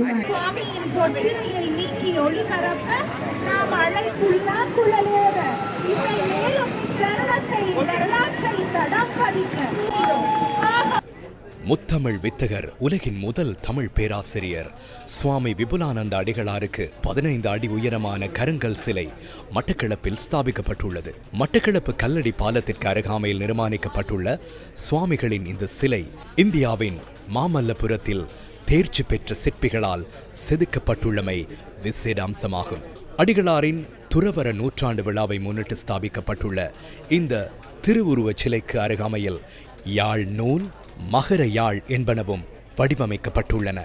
தொட்டிலையை நீக்கி ஒளிபரப்ப நாம் அழைப்புள்ளா குழலேற இதை மேலும் வெள்ளத்தை வரலாற்றை தடம் பதிக்க முத்தமிழ் வித்தகர் உலகின் முதல் தமிழ் பேராசிரியர். சுவாமி விபுலானந்த அடிகளாருக்கு பதினைந்து அடி உயரமான கருங்கல் சிலை மட்டக்களப்பில் ஸ்தாபிக்கப்பட்டுள்ளது. மட்டக்களப்பு கல்லடி பாலத்திற்கு அருகாமையில் நிர்மாணிக்கப்பட்டுள்ள சுவாமிகளின் இந்த சிலை இந்தியாவின் மாமல்லபுரத்தில் தேர்ச்சி பெற்ற சிற்பிகளால் செதுக்கப்பட்டுள்ளமை விசேட அம்சமாகும். அடிகளாரின் துறவர நூற்றாண்டு விழாவை முன்னிட்டு ஸ்தாபிக்கப்பட்டுள்ள இந்த திருவுருவச் சிலைக்கு அருகாமையில் யாழ் நூல் மகர யாழ் என்பனவும் வடிவமைக்கப்பட்டுள்ளன.